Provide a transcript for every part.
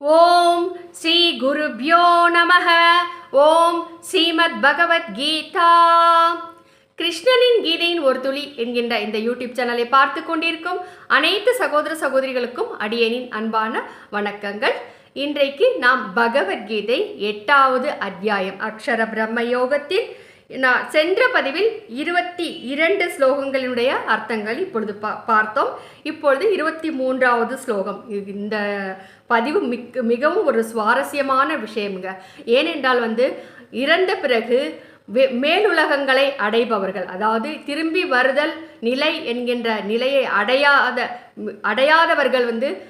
ஓம் ஸ்ரீ குருப்யோ நமக. ஓம் ஸ்ரீமத் பகவத்கீதா கிருஷ்ணனின் கீதையின் ஒரு துளி என்கின்ற இந்த யூடியூப் சேனலை பார்த்து கொண்டிருக்கும் அனைத்து சகோதர சகோதரிகளுக்கும் அடியனின் அன்பான வணக்கங்கள். இன்றைக்கு நாம் பகவத்கீதை எட்டாவது அத்தியாயம். அக்ஷர பிரம்ம யோகத்தில் நான் சென்ற பதிவில் இருபத்தி இரண்டு ஸ்லோகங்களினுடைய அர்த்தங்கள் இப்பொழுது பா பார்த்தோம். இப்பொழுது இருபத்தி மூன்றாவது ஸ்லோகம். இந்த பதிவு மிக் மிகவும் ஒரு சுவாரஸ்யமான விஷயம்ங்க. ஏனென்றால் வந்து இறந்த பிறகு வே- மேலுலகங்களை அடைபவர்கள் அதாவது திரும்பி வருதல் நிலை என்கின்ற நிலையை அடையாத அடையாதவர்கள் வந்து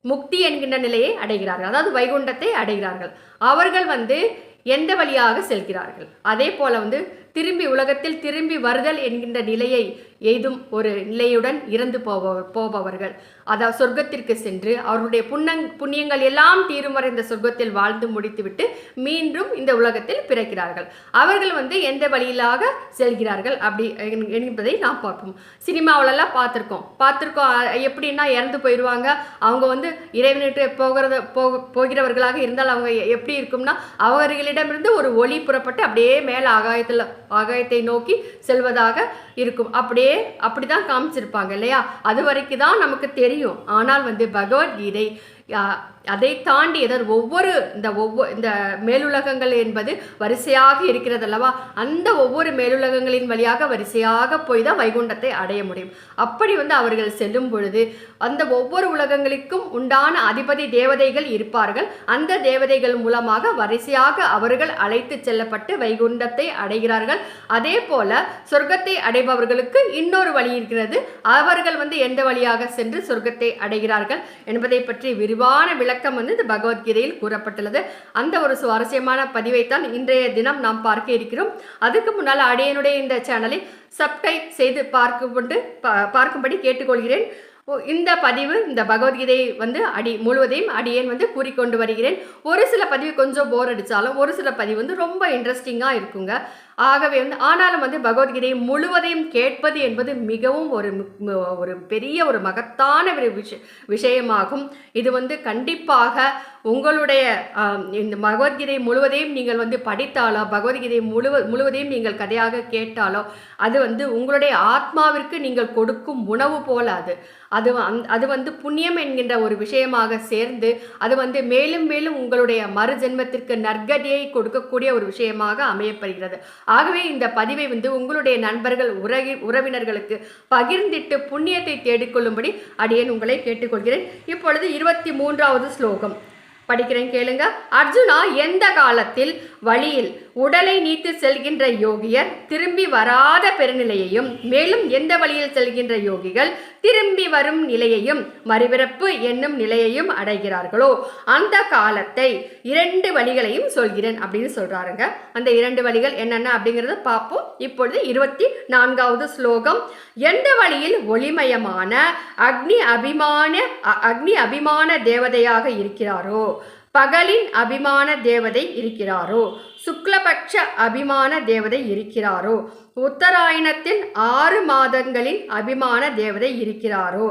முக்தி என்கின்ற நிலையை அடைகிறார்கள். அதாவது வைகுண்டத்தை அடைகிறார்கள். அவர்கள் வந்து எந்த வழியாக செல்கிறார்கள்? அதே போல வந்து திரும்பி உலகத்தில் திரும்பி வருதல் என்கின்ற நிலையை எய்தும் ஒரு நிலையுடன் இறந்து போபவர் போபவர்கள். அதாவது சொர்க்கத்திற்கு சென்று அவருடைய புண்ணங் புண்ணியங்கள் எல்லாம் தீரும் வரை இந்த சொர்க்கத்தில் வாழ்ந்து முடித்துவிட்டு மீண்டும் இந்த உலகத்தில் பிறக்கிறார்கள். அவர்கள் வந்து எந்த வழியிலாக செல்கிறார்கள் அப்படி என்- என்பதை நாம் பார்ப்போம். சினிமாவிலலாம் பார்த்துருக்கோம். பார்த்துருக்கோம் எப்படின்னா இறந்து போயிடுவாங்க அவங்க வந்து இறைவனிட்டு போகிறத போக போகிறவர்களாக இருந்தால் அவங்க எப்படி இருக்கும்னா அவர்களிடமிருந்து ஒரு ஒளி புறப்பட்டு அப்படியே மேலே ஆகாயத்தில் ஆகாயத்தை நோக்கி செல்வதாக இருக்கும். அப்படியே அப்படி தான் காமிச்சிருப்பாங்க இல்லையா? அது வரைக்கும் தான் நமக்கு தெரியும். ஆனால் வந்து பகவத்கீதை அதை தாண்டி எதாவது ஒவ்வொரு இந்த ஒவ்வொரு இந்த மேலுலகங்கள் என்பது வரிசையாக இருக்கிறது அல்லவா அந்த ஒவ்வொரு மேலுலகங்களின் வழியாக வரிசையாக போய் தான் வைகுண்டத்தை அடைய முடியும். அப்படி வந்து அவர்கள் செல்லும் பொழுது அந்த ஒவ்வொரு உலகங்களுக்கும் உண்டான அதிபதி தேவதைகள் இருப்பார்கள். அந்த தேவதைகள் மூலமாக வரிசையாக அவர்கள் அழைத்து செல்லப்பட்டு வைகுண்டத்தை அடைகிறார்கள். அதே போல சொர்க்கத்தை அடைபவர்களுக்கு இன்னொரு வழி இருக்கிறது. அவர்கள் வந்து எந்த வழியாக சென்று சொர்க்கத்தை அடைகிறார்கள் என்பதை பற்றி விரிவான விளக்கம் வந்து இந்த பகவத்கீதையில் கூறப்பட்டுள்ளது. அந்த ஒரு சுவாரஸ்யமான பதிவைத்தான் இன்றைய தினம் நாம் பார்க்க இருக்கிறோம். அதுக்கு முன்னால் அடியனுடைய இந்த சேனலை சப்ஸ்கிரைப் செய்து பார்க்கும்படி பா- பார்க்கும்படி கேட்டுக்கொள்கிறேன். இந்த பதிவு இந்த பகவத்கீதை வந்து அடி முழுவதையும் அடியேன் வந்து கூறிக்கொண்டு வருகிறேன். ஒரு சில பதிவு கொஞ்சம் போர் அடித்தாலும் ஒரு சில பதிவு வந்து ரொம்ப இன்ட்ரெஸ்டிங்காக இருக்குங்க. ஆகவே வந்து ஆனாலும் வந்து பகவத்கீதை முழுவதையும் கேட்பது என்பது மிகவும் ஒரு ஒரு பெரிய ஒரு மகத்தான ஒரு விஷ விஷயமாகும். இது வந்து கண்டிப்பாக உங்களுடைய இந்த பகவத்கீதை முழுவதையும் நீங்கள் வந்து படித்தாலோ பகவத்கீதை முழுவ முழுவதையும் நீங்கள் கதையாக கேட்டாலோ அது வந்து உங்களுடைய ஆத்மாவிற்கு நீங்கள் கொடுக்கும் உணவு போல அது. அது அது வந்து புண்ணியம் என்கின்ற ஒரு விஷயமாக சேர்ந்து அது வந்து மேலும் மேலும் உங்களுடைய மறு ஜென்மத்திற்கு நற்கதியை கொடுக்கக்கூடிய ஒரு விஷயமாக அமையப்படுகிறது ஆகவே இந்த பதிவை வந்து உங்களுடைய நண்பர்கள் உறகி உறவினர்களுக்கு பகிர்ந்திட்டு புண்ணியத்தை தேடிக்கொள்ளும்படி அடியேன் உங்களை கேட்டுக்கொள்கிறேன். இப்பொழுது இருபத்தி மூன்றாவது ஸ்லோகம். படிக்கிறேன் கேளுங்க. அர்ஜுனா எந்த காலத்தில் வழியில் உடலை நீத்து செல்கின்ற யோகியர் திரும்பி வராத பெருநிலையையும் மேலும் எந்த வழியில் செல்கின்ற யோகிகள் திரும்பி வரும் நிலையையும் மறுபிறப்பு என்னும் நிலையையும் அடைகிறார்களோ அந்த காலத்தை இரண்டு வழிகளையும் சொல்கிறேன் அப்படின்னு சொல்றாருங்க. அந்த இரண்டு வழிகள் என்னென்ன அப்படிங்கிறத பார்ப்போம். இப்பொழுது இருபத்தி நான்காவது ஸ்லோகம். எந்த வழியில் ஒளிமயமான அக்னி அபிமான அ- அக்னி அபிமான தேவதையாக இருக்கிறாரோ பகலின் அபிமான தேவதை இருக்கிறாரோ சுக்லபட்ச அபிமான தேவதை இருக்கிறாரோ? உத்தராயணத்தில் ஆறு மாதங்களின் அபிமான தேவதை இருக்கிறாரோ?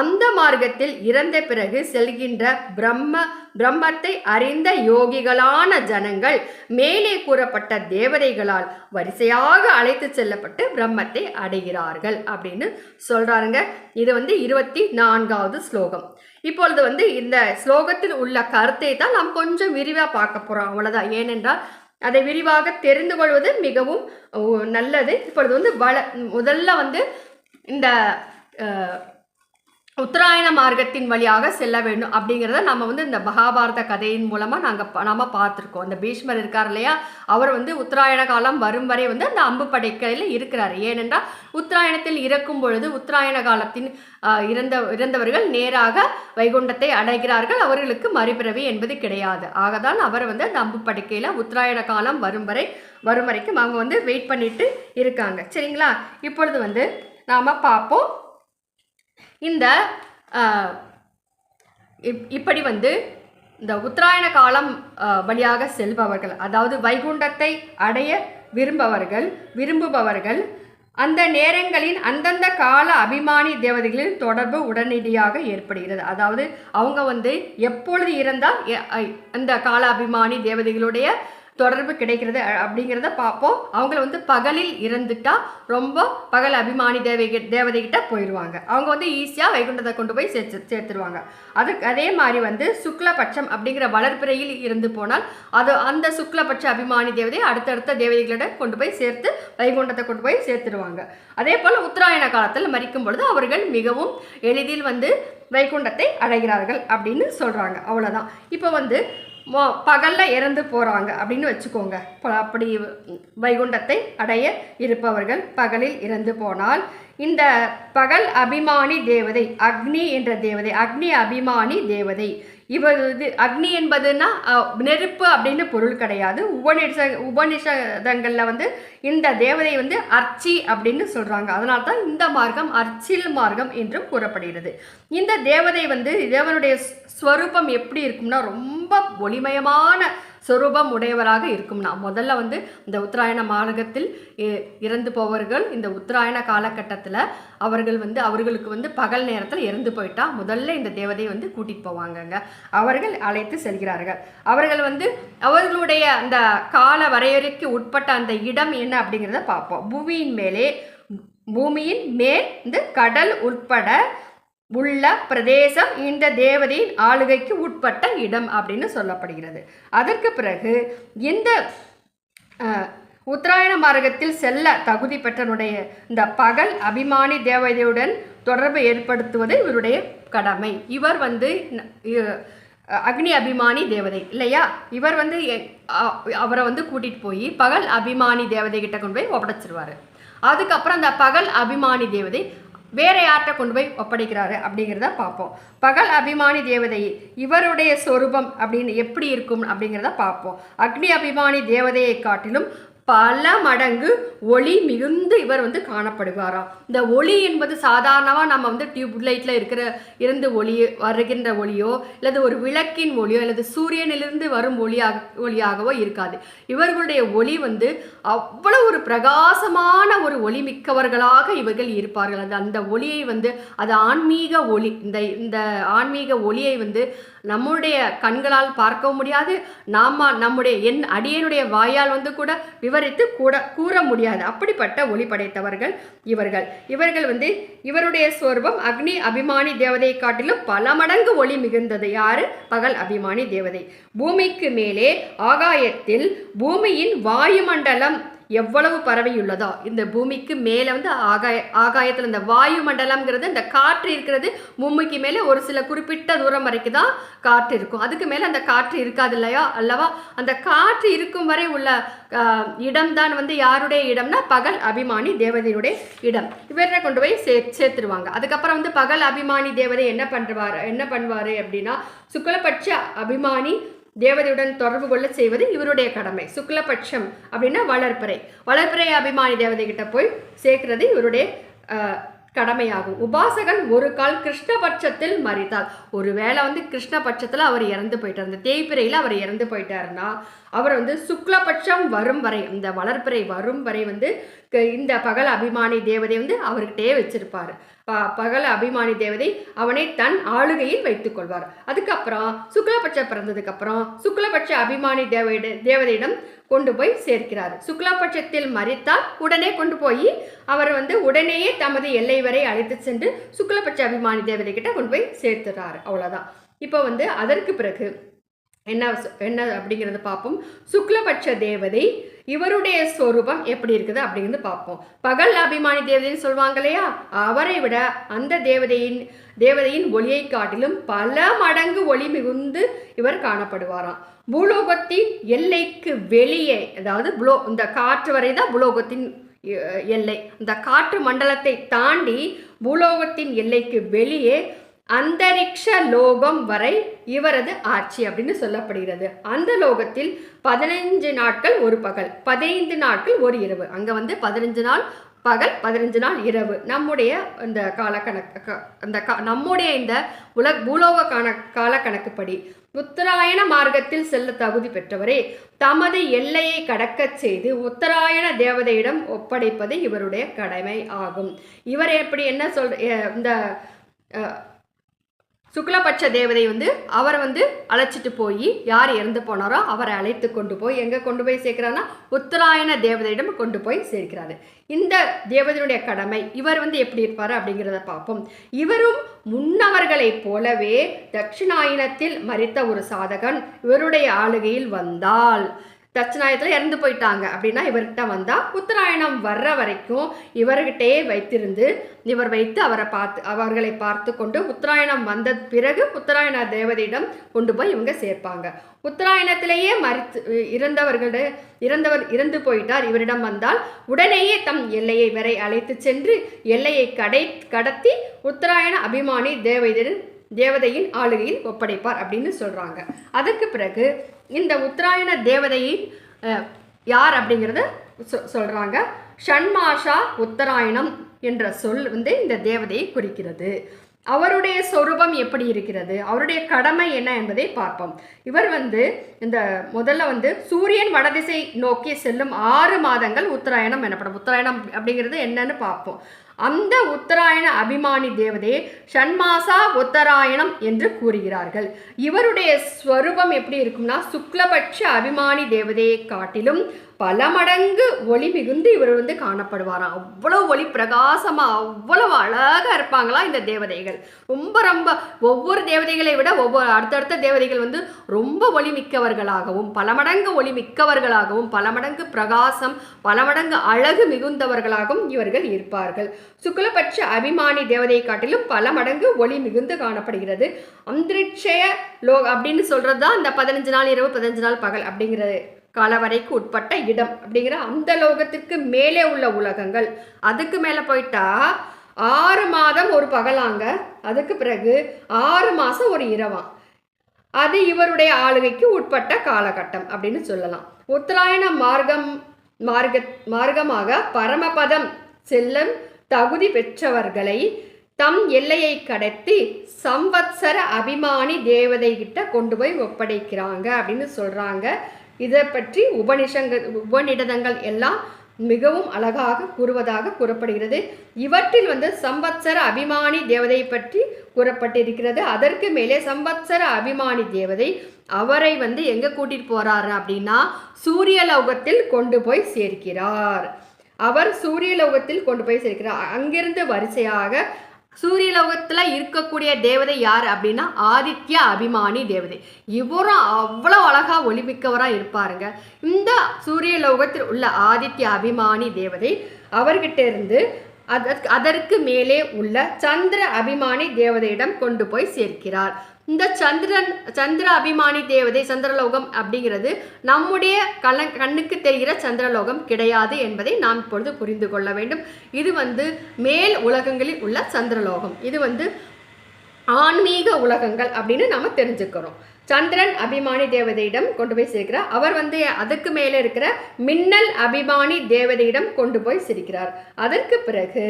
அந்த மார்க்கத்தில் இறந்த பிறகு செல்கின்ற பிரம்ம பிரம்மத்தை அறிந்த யோகிகளான ஜனங்கள் மேலே கூறப்பட்ட தேவதைகளால் வரிசையாக அழைத்து செல்லப்பட்டு பிரம்மத்தை அடைகிறார்கள் அப்படின்னு சொல்றாருங்க. இது வந்து இருபத்தி நான்காவது ஸ்லோகம். இப்பொழுது வந்து இந்த ஸ்லோகத்தில் உள்ள கருத்தை தான் நாம் கொஞ்சம் விரிவாக பார்க்க போகிறோம் அவ்வளோதான் ஏனென்றால் அதை விரிவாக தெரிந்து கொள்வது மிகவும் நல்லது. இப்பொழுது வந்து வள முதல்ல வந்து இந்த உத்தராயண மார்க்கத்தின் வழியாக செல்ல வேண்டும் அப்படிங்கிறத நம்ம வந்து இந்த மகாபாரத கதையின் மூலமாக நாங்கள் நம்ம பார்த்துருக்கோம். அந்த பீஷ்மர் இருக்கார் இல்லையா? அவர் வந்து உத்தராயண காலம் வரும் வரை வந்து அந்த அம்பு படைக்கையில் இருக்கிறார். ஏனென்றால் உத்தராயணத்தில் இறக்கும் பொழுது உத்தராயண காலத்தின் இறந்த இறந்தவர்கள் நேராக வைகுண்டத்தை அடைகிறார்கள். அவர்களுக்கு மறுபிறவி என்பது கிடையாது. ஆகதான் அவர் வந்து அந்த அம்பு படுக்கையில் உத்தராயண காலம் வரும் வரை வரும் வரைக்கும் அவங்க வந்து வெயிட் பண்ணிட்டு இருக்காங்க. சரிங்களா? இப்பொழுது வந்து நாம் பார்ப்போம். இந்த இப்- இப்படி வந்து இந்த உத்தராயண காலம் வழியாக செல்பவர்கள் அதாவது வைகுண்டத்தை அடைய விரும்பவர்கள் விரும்புபவர்கள் அந்த நேரங்களின் அந்தந்த கால அபிமானி தேவதைகளின் தொடர்பு உடனடியாக ஏற்படுகிறது. அதாவது அவங்க வந்து எப்பொழுது இறந்தால் எ- அந்த கால அபிமானி தேவதைகளுடைய தொடர்பு கிடைக்கிறது அப்படிங்கிறத பார்ப்போம் அவங்கள வந்து பகலில் இறந்துட்டா ரொம்ப பகல் அபிமானி தேவை தேவதைகிட்ட போயிடுவாங்க அவங்க வந்து ஈஸியாக வைகுண்டத்தை கொண்டு போய் சேர்த்து சேர்த்துருவாங்க. அதுக்கு அதே மாதிரி வந்து சுக்லபட்சம் அப்படிங்கிற வளர்ப்பிறையில் இருந்து போனால் அது அந்த சுக்லபட்ச அபிமானி தேவதை அடுத்தடுத்த தேவதைகளிடம் கொண்டு போய் சேர்த்து வைகுண்டத்தை கொண்டு போய் சேர்த்துருவாங்க. அதே போல் உத்தராயண காலத்தில் மறிக்கும் பொழுது அவர்கள் மிகவும் எளிதில் வந்து வைகுண்டத்தை அடைகிறார்கள் அப்படின்னு சொல்கிறாங்க அவ்வளோதான் இப்போ வந்து மோ பகலில் இறந்து போகிறாங்க அப்படின்னு வச்சுக்கோங்க. அப்படி வைகுண்டத்தை அடைய இருப்பவர்கள் பகலில் இறந்து போனால் இந்த பகல் அபிமானி தேவதை அக்னி என்ற தேவதை அக்னி அபிமானி தேவதை. இவர் இது அக்னி என்பதுன்னா நெருப்பு அப்படின்னு பொருள் கிடையாது. உபநிஷ உபநிஷதங்களில் வந்து இந்த தேவதை வந்து அர்ச்சி அப்படின்னு சொல்கிறாங்க அதனால தான் இந்த மார்க்கம் அர்ச்சில் மார்க்கம் என்றும் கூறப்படுகிறது. இந்த தேவதை வந்து தேவனுடைய ஸ்வரூபம் எப்படி இருக்கும்னா ரொம்ப ரொம்ப ஒளிமயமான சொரூபம் உடையவராக இருக்கும்னா. முதல்ல வந்து இந்த உத்தராயண மார்க்கத்தில் இ- இறந்து போவர்கள் இந்த உத்தராயண காலகட்டத்தில் அவர்கள் வந்து அவர்களுக்கு வந்து பகல் நேரத்தில் இறந்து போயிட்டா முதல்ல இந்த தேவதையை வந்து கூட்டிகிட்டு போவாங்கங்க. அவர்கள் அழைத்து செல்கிறார்கள். அவர்கள் வந்து அவர்களுடைய அந்த கால வரையறைக்கு உட்பட்ட அந்த இடம் என்ன அப்படிங்கிறத பார்ப்போம். பூமியின் மேலே பூமியின் மேல் இந்த கடல் உட்பட உள்ள பிரதேசம் இந்த தேவதையின் ஆளுகைக்கு உட்பட்ட இடம் அப்படின்னு சொல்லப்படுகிறது. அதற்கு பிறகு இந்த உத்தராயண மார்க்கத்தில் செல்ல தகுதி பெற்றனுடைய இந்த பகல் அபிமானி தேவதையுடன் தொடர்பு ஏற்படுத்துவது இவருடைய கடமை. இவர் வந்து அக்னி அபிமானி தேவதை இல்லையா? இவர் வந்து அவரை வந்து கூட்டிகிட்டு போய் பகல் அபிமானி தேவதை கிட்ட கொண்டு போய் ஒப்படைச்சிருவார். அதுக்கப்புறம் அந்த பகல் அபிமானி தேவதை வேற யார்கிட்ட கொண்டு போய் ஒப்படைக்கிறாரு அப்படிங்கிறத பார்ப்போம். பகல் அபிமானி தேவதை இவருடைய சொரூபம் அப்படின்னு எப்படி இருக்கும் அப்படிங்கிறத பார்ப்போம். அக்னி அபிமானி தேவதையை காட்டிலும் பல மடங்கு ஒளி மிகுந்து இவர் வந்து காணப்படுவாராம் இந்த ஒளி என்பது சாதாரணமாக நம்ம வந்து டியூப் லைட்டில் இருக்கிற இருந்து ஒளி வருகின்ற ஒளியோ அல்லது ஒரு விளக்கின் ஒளியோ அல்லது சூரியனிலிருந்து வரும் ஒளியாக ஒளியாகவோ இருக்காது. இவர்களுடைய ஒளி வந்து அவ்வளவு ஒரு பிரகாசமான ஒரு ஒளி மிக்கவர்களாக இவர்கள் இருப்பார்கள். அது அந்த ஒளியை வந்து அது ஆன்மீக ஒளி இந்த இந்த ஆன்மீக ஒளியை வந்து நம்முடைய கண்களால் பார்க்கவும் முடியாது நாம நம்முடைய என் அடியனுடைய வாயால் வந்து கூட விவரித்து கூட கூற முடியாது. அப்படிப்பட்ட ஒளி படைத்தவர்கள் இவர்கள். இவர்கள் வந்து இவருடைய சொர்பம் அக்னி அபிமானி தேவதையை காட்டிலும் பல மடங்கு ஒளி மிகுந்தது. யாரு? பகல் அபிமானி தேவதை. பூமிக்கு மேலே ஆகாயத்தில் பூமியின் வாயுமண்டலம் எவ்வளவு பரவியுள்ளதோ இந்த பூமிக்கு மேலே வந்து ஆகாய ஆகாயத்தில் இந்த வாயு மண்டலம்ங்கிறது இந்த காற்று இருக்கிறது பூமிக்கு மேலே ஒரு சில குறிப்பிட்ட தூரம் வரைக்கும் தான் காற்று இருக்கும். அதுக்கு மேலே அந்த காற்று இருக்காது இல்லையா? அல்லவா? அந்த காற்று இருக்கும் வரை உள்ள இடம்தான் வந்து யாருடைய இடம்னா பகல் அபிமானி தேவதையுடைய இடம். இவரை கொண்டு போய் சே சேர்த்துருவாங்க. அதுக்கப்புறம் வந்து பகல் அபிமானி தேவதை என்ன பண்ணுவார் என்ன பண்ணுவார் அப்படின்னா சுக்லபட்ச அபிமானி தேவதையுடன் தொடர்பு கொள்ள செய்வது இவருடைய கடமை. சுக்லபட்சம் அப்படின்னா வளர்ப்பறை வளர்ப்பறை அபிமானி தேவதை கிட்ட போய் சேர்க்கிறது இவருடைய கடமையாகும். உபாசகன் ஒரு கால் கிருஷ்ணபட்சத்தில் மறித்தார். ஒருவேளை வந்து கிருஷ்ணபட்சத்தில் அவர் இறந்து போயிட்டார். அந்த தேய்பிரையில் அவர் இறந்து போயிட்டாருன்னா அவர் வந்து சுக்லபட்சம் வரும் வரை இந்த வளர்ப்பிறை வரும் வரை வந்து க- இந்த பகல் அபிமானி தேவதை வந்து அவர்கிட்டயே வச்சிருப்பார். ப பகல அபிமானி தேவதை அவனை தன் ஆளுகையில் வைத்துக் கொள்வார். அதுக்கப்புறம் சுக்லபட்சம் பிறந்ததுக்கப்புறம் சுக்லபட்ச அபிமானி தேவையிட தேவதையிடம் கொண்டு போய் சேர்க்கிறார். சுக்லபட்சத்தில் மறித்தால் உடனே கொண்டு போய் அவர் வந்து உடனேயே தமது எல்லை வரை அழைத்து சென்று சுக்லபட்ச அபிமானி தேவதை கிட்ட கொண்டு போய் சேர்த்துறாரு. அவ்வளோதான் இப்போ வந்து அதற்கு பிறகு என்ன சொ- என்ன அப்படிங்கிறத பார்ப்போம். சுக்லபட்ச தேவதை இவருடைய ஸ்வரூபம் எப்படி இருக்குது அப்படிங்கிறது பார்ப்போம். பகல் அபிமானி தேவதைன்னு சொல்லுவாங்க இல்லையா? அவரை விட அந்த தேவதையின் தேவதையின் ஒளியை காட்டிலும் பல மடங்கு ஒளி மிகுந்து இவர் காணப்படுவாராம். பூலோகத்தின் எல்லைக்கு வெளியே அதாவது புலோ இந்த காற்று வரை தான் பூலோகத்தின் எல்லை. இந்த காற்று மண்டலத்தை தாண்டி பூலோகத்தின் எல்லைக்கு வெளியே அந்தரிக்ஷ லோகம் வரை இவரது ஆட்சி அப்படின்னு சொல்லப்படுகிறது. அந்த லோகத்தில் பதினைஞ்சு நாட்கள் ஒரு பகல் பதினைந்து நாட்கள் ஒரு இரவு. அங்கே வந்து பதினஞ்சு நாள் பகல் பதினஞ்சு நாள் இரவு. நம்முடைய இந்த காலக்கணக்கு அந்த கா நம்முடைய இந்த உலக பூலோக கண காலக்கணக்குப்படி உத்தராயண மார்க்கத்தில் செல்ல தகுதி பெற்றவரே தமது எல்லையை கடக்கச் செய்து உத்தராயண தேவதையிடம் ஒப்படைப்பது இவருடைய கடமை ஆகும். இவர் எப்படி என்ன சொல் இந்த சுக்லபட்ச தேவதை வந்து அவரை வந்து அழைச்சிட்டு போய் யார் இறந்து போனாரோ அவரை அழைத்து கொண்டு போய் எங்கே கொண்டு போய் சேர்க்கிறாருன்னா உத்தராயண தேவதையிடம் கொண்டு போய் சேர்க்கிறாரு. இந்த தேவதையுடைய கடமை இவர் வந்து எப்படி இருப்பார் அப்படிங்கிறத பார்ப்போம். இவரும் முன்னவர்களைப் போலவே தட்சிணாயனத்தில் மறித்த ஒரு சாதகன் இவருடைய ஆளுகையில் வந்தால் தட்சிணாயத்தில் இறந்து போயிட்டாங்க. அப்படின்னா இவர்கிட்ட வந்தால் உத்தராயணம் வர்ற வரைக்கும் இவர்கிட்டே வைத்திருந்து இவர் வைத்து அவரை பார்த்து அவர்களை பார்த்து கொண்டு உத்தராயணம் வந்த பிறகு உத்தராயண தேவதையிடம் கொண்டு போய் இவங்க சேர்ப்பாங்க. உத்தராயணத்திலேயே மறித்து இறந்தவர்கள இறந்தவர் இறந்து போயிட்டார். இவரிடம் வந்தால் உடனேயே தம் எல்லையை வரை அழைத்து சென்று எல்லையை கடை கடத்தி உத்தராயண அபிமானி தேவதையின் தேவதையின் ஆளுகையில் ஒப்படைப்பார் அப்படின்னு சொல்கிறாங்க அதுக்கு பிறகு இந்த உத்தராயண தேவதையின் யார் அப்படிங்கிறத சொ சொல்கிறாங்க ஷண்மாஷா உத்தராயணம் என்ற சொல் வந்து இந்த தேவதையை குறிக்கிறது. அவருடைய சொரூபம் எப்படி இருக்கிறது? அவருடைய கடமை என்ன என்பதை பார்ப்போம். இவர் வந்து இந்த முதல்ல வந்து சூரியன் வடதிசை நோக்கி செல்லும் ஆறு மாதங்கள் உத்தராயணம் எனப்படும். உத்தராயணம் அப்படிங்கிறது என்னன்னு பார்ப்போம். அந்த உத்தராயண அபிமானி தேவதையை ஷண்மாசா உத்தராயணம் என்று கூறுகிறார்கள். இவருடைய ஸ்வரூபம் எப்படி இருக்கும்னா சுக்லபட்ச அபிமானி தேவதையை காட்டிலும் பல மடங்கு ஒளி மிகுந்து இவர் வந்து காணப்படுவாராம். அவ்வளோ ஒளி பிரகாசமாக அவ்வளவு அழகாக இருப்பாங்களா இந்த தேவதைகள். ரொம்ப ரொம்ப ஒவ்வொரு தேவதைகளை விட ஒவ்வொரு அடுத்தடுத்த தேவதைகள் வந்து ரொம்ப ஒளி மிக்கவர்களாகவும் பல மடங்கு ஒளி மிக்கவர்களாகவும் பல மடங்கு பிரகாசம் பல மடங்கு அழகு மிகுந்தவர்களாகவும் இவர்கள் இருப்பார்கள். சுக்லபட்ச அபிமானி தேவதையை காட்டிலும் பல மடங்கு ஒளி மிகுந்து காணப்படுகிறது. அந்திரிட்சய லோ அப்படின்னு சொல்கிறது தான் இந்த பதினஞ்சு நாள் இரவு பதினஞ்சு நாள் பகல் அப்படிங்கிறது. கலவரைக்கு உட்பட்ட இடம் அப்படிங்கிற அந்த லோகத்திற்கு மேலே உள்ள உலகங்கள். அதுக்கு மேலே போயிட்டா ஆறு மாதம் ஒரு பகலாங்க. அதுக்கு பிறகு ஆறு மாதம் ஒரு இரவாம் அது இவருடைய ஆளுகைக்கு உட்பட்ட காலகட்டம் அப்படின்னு சொல்லலாம். உத்தராயண மார்க்கம் மார்க்க மார்க்கமாக பரமபதம் செல்லும் தகுதி பெற்றவர்களை தம் எல்லையை கடத்தி சம்வத்சர அபிமானி தேவதை கிட்ட கொண்டு போய் ஒப்படைக்கிறாங்க அப்படின்னு சொல்றாங்க. இதை பற்றி உபனிஷங்கள் உபநிடதங்கள் எல்லாம் மிகவும் அழகாக கூறுவதாக கூறப்படுகிறது. இவற்றில் வந்து சம்பத்சர அபிமானி தேவதை பற்றி கூறப்பட்டிருக்கிறது. அதற்கு மேலே சம்பத்சர அபிமானி தேவதை அவரை வந்து எங்க கூட்டிட்டு போறாரு அப்படின்னா சூரியலோகத்தில் கொண்டு போய் சேர்க்கிறார். அவர் சூரியலோகத்தில் கொண்டு போய் சேர்க்கிறார். அங்கிருந்து வரிசையாக சூரியலோகத்தில் இருக்கக்கூடிய தேவதை யார் அப்படின்னா ஆதித்ய அபிமானி தேவதை. இவரும் அவ்வளோ அழகாக ஒளிமிக்கவராக இருப்பாருங்க. இந்த சூரியலோகத்தில் உள்ள ஆதித்ய அபிமானி தேவதை அவர்கிட்ட இருந்து அதற்கு அதற்கு மேலே உள்ள சந்திர அபிமானி தேவதையிடம் கொண்டு போய் சேர்க்கிறார். இந்த சந்திரன் சந்திர அபிமானி தேவதை சந்திரலோகம் அப்படிங்கிறது நம்முடைய கல கண்ணுக்கு தெரிகிற சந்திரலோகம் கிடையாது என்பதை நாம் இப்பொழுது புரிந்து கொள்ள வேண்டும். இது வந்து மேல் உலகங்களில் உள்ள சந்திரலோகம். இது வந்து ஆன்மீக உலகங்கள் அப்படின்னு நம்ம தெரிஞ்சுக்கிறோம். சந்திரன் அபிமானி தேவதையிடம் கொண்டு போய் சேர்க்கிறார். அவர் வந்து அதுக்கு மேலே இருக்கிற மின்னல் அபிமானி தேவதையிடம் கொண்டு போய் சிரிக்கிறார். அதற்கு பிறகு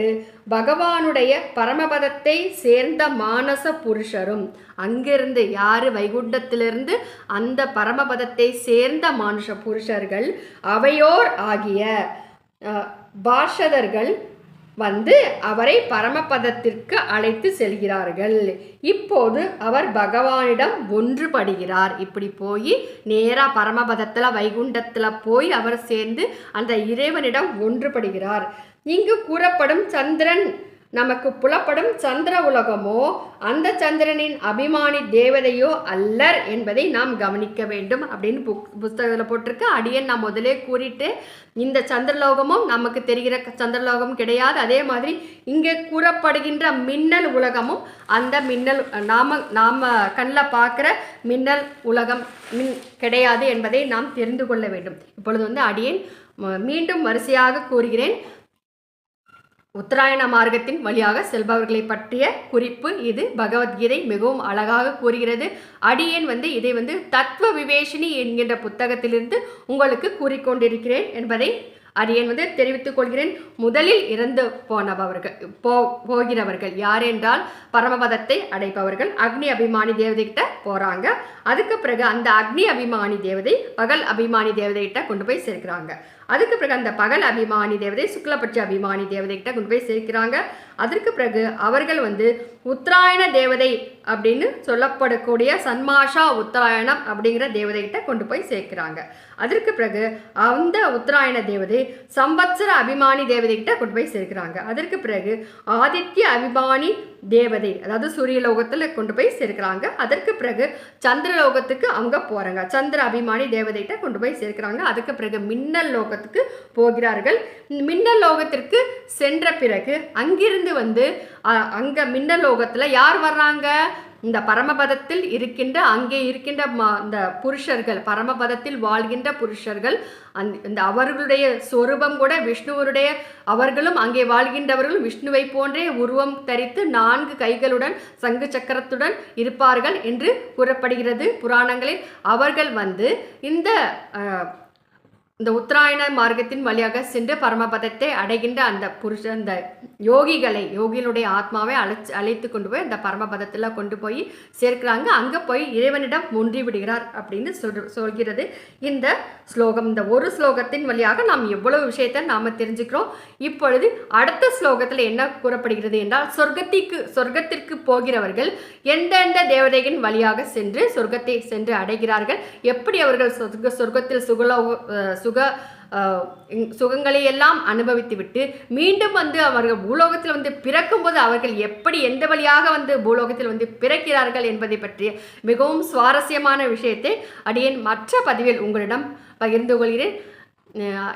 பகவானுடைய பரமபதத்தை சேர்ந்த மானச புருஷரும் அங்கிருந்து யாரு வைகுண்டத்திலிருந்து அந்த பரமபதத்தை சேர்ந்த மானுஷ புருஷர்கள் அவையோர் ஆகிய பாஷதர்கள் வந்து அவரை பரமபதத்திற்கு அழைத்து செல்கிறார்கள். இப்போது அவர் பகவானிடம் ஒன்றுபடுகிறார். இப்படி போய் நேராக பரமபதத்தில் வைகுண்டத்தில் போய் அவர் சேர்ந்து அந்த இறைவனிடம் ஒன்றுபடுகிறார். இங்கு கூறப்படும் சந்திரன் நமக்கு புலப்படும் சந்திர உலகமோ அந்த சந்திரனின் அபிமானி தேவதையோ அல்லர் என்பதை நாம் கவனிக்க வேண்டும் அப்படின்னு புக் புஸ்தகத்தில் போட்டிருக்கு. அடியன் நான் முதலே கூறிட்டு இந்த சந்திரலோகமும் நமக்கு தெரிகிற சந்திரலோகம் கிடையாது. அதே மாதிரி இங்கே கூறப்படுகின்ற மின்னல் உலகமும் அந்த மின்னல் நாம நாம கண்ணில் பார்க்குற மின்னல் உலகம் மின் கிடையாது என்பதை நாம் தெரிந்து கொள்ள வேண்டும். இப்பொழுது வந்து அடியேன் ம- மீண்டும் வரிசையாக கூறுகிறேன். உத்தராயண மார்க்கத்தின் வழியாக செல்பவர்களை பற்றிய குறிப்பு இது. பகவத்கீதை மிகவும் அழகாக கூறுகிறது. அடியேன் வந்து இதை வந்து தத்துவ விவேஷினி என்கின்ற புத்தகத்திலிருந்து உங்களுக்கு கூறிக்கொண்டிருக்கிறேன் என்பதை அடியேன் வந்து தெரிவித்துக் கொள்கிறேன். முதலில் இறந்து போனவர்கள் போ போகிறவர்கள் யார் என்றால் பரமபதத்தை அடைப்பவர்கள் அக்னி அபிமானி தேவதை கிட்ட போறாங்க. அதுக்கு பிறகு அந்த அக்னி அபிமானி தேவதை பகல் அபிமானி தேவதைகிட்ட கொண்டு போய் சேர்க்கிறாங்க. அதுக்கு பிறகு அந்த பகல் அபிமானி தேவதை சுக்லபட்ச அபிமானி தேவதை கிட்ட கொண்டு போய் சேர்க்கிறாங்க. அதற்கு பிறகு அவர்கள் வந்து உத்தராயண தேவதை அப்படின்னு சொல்லப்படக்கூடிய சன்மாஷா உத்தராயணம் அப்படிங்கிற தேவதை கிட்ட கொண்டு போய் சேர்க்கிறாங்க. அதற்கு பிறகு அந்த உத்தராயண தேவதை சம்பத்சர அபிமானி தேவதை கிட்ட கொண்டு போய் சேர்க்கிறாங்க. அதற்கு பிறகு ஆதித்ய அபிமானி தேவதை அதாவது சூரியலோகத்தில் கொண்டு போய் சேர்க்கிறாங்க. அதற்கு பிறகு சந்திரலோகத்துக்கு அங்கே போகிறாங்க சந்திர அபிமானி தேவதைகிட்ட கொண்டு போய் சேர்க்கிறாங்க. அதுக்கு பிறகு மின்னல் லோகத்துக்கு போகிறார்கள். மின்னல் லோகத்திற்கு சென்ற பிறகு அங்கிருந்து வந்து அங்கே மின்னல் லோகத்தில் யார் வர்றாங்க? இந்த பரமபதத்தில் இருக்கின்ற அங்கே இருக்கின்ற மா இந்த புருஷர்கள் பரமபதத்தில் வாழ்கின்ற புருஷர்கள் அந் இந்த அவர்களுடைய சொரூபம் கூட விஷ்ணுவருடைய அவர்களும் அங்கே வாழ்கின்றவர்களும் விஷ்ணுவை போன்றே உருவம் தரித்து நான்கு கைகளுடன் சங்கு சக்கரத்துடன் இருப்பார்கள் என்று கூறப்படுகிறது புராணங்களில். அவர்கள் வந்து இந்த இந்த உத்தராயண மார்க்கத்தின் வழியாக சென்று பரமபதத்தை அடைகின்ற அந்த புருஷ அந்த யோகிகளை யோகிகளுடைய ஆத்மாவை அழைச்சு அழைத்து கொண்டு போய் அந்த பரமபதத்தில் கொண்டு போய் சேர்க்கிறாங்க. அங்கே போய் இறைவனிடம் ஒன்றி விடுகிறார் அப்படின்னு சொல் சொல்கிறது. இந்த ஸ்லோகம் இந்த ஒரு ஸ்லோகத்தின் வழியாக நாம் எவ்வளவு விஷயத்தை நாம் தெரிஞ்சுக்கிறோம். இப்பொழுது அடுத்த ஸ்லோகத்தில் என்ன கூறப்படுகிறது என்றால் சொர்க்கத்திற்கு சொர்க்கத்திற்கு போகிறவர்கள் எந்தெந்த தேவதையின் வழியாக சென்று சொர்க்கத்தை சென்று அடைகிறார்கள்? எப்படி அவர்கள் சொர்க்க சொர்க்கத்தில் சுகலோக சுக இங்- சுகங்களை எல்லாம் அனுபவித்துவிட்டு மீண்டும் வந்து அவர்கள் பூலோகத்தில் வந்து பிறக்கும்போது அவர்கள் எப்படி எந்த வழியாக வந்து பூலோகத்தில் வந்து பிறக்கிறார்கள் என்பதை பற்றிய மிகவும் சுவாரஸ்யமான விஷயத்தை அடியேன் மற்ற பதிவில் உங்களிடம் பகிர்ந்து கொள்கிறேன்.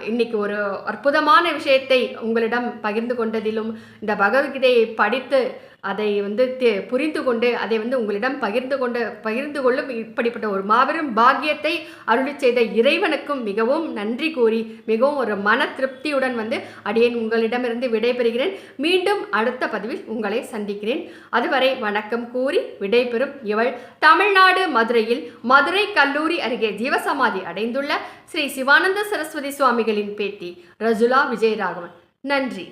இன்னைக்கு ஒரு அற்புதமான விஷயத்தை உங்களிடம் பகிர்ந்து கொண்டதிலும் இந்த பகவத்கீதையை படித்து அதை வந்து புரிந்து கொண்டு அதை வந்து உங்களிடம் பகிர்ந்து கொண்டு பகிர்ந்து கொள்ளும் இப்படிப்பட்ட ஒரு மாபெரும் பாக்கியத்தை அருளி செய்த இறைவனுக்கும் மிகவும் நன்றி கூறி மிகவும் ஒரு மன திருப்தியுடன் வந்து அடியேன் உங்களிடமிருந்து விடைபெறுகிறேன். மீண்டும் அடுத்த பதிவில் உங்களை சந்திக்கிறேன். அதுவரை வணக்கம் கூறி விடைபெறும் இவள் தமிழ்நாடு மதுரையில் மதுரை கல்லூரி அருகே ஜீவசமாதி அடைந்துள்ள ஸ்ரீ சிவானந்த சரஸ்வதி சுவாமிகளின் பேட்டி ரஜுலா விஜயராகவன். நன்றி.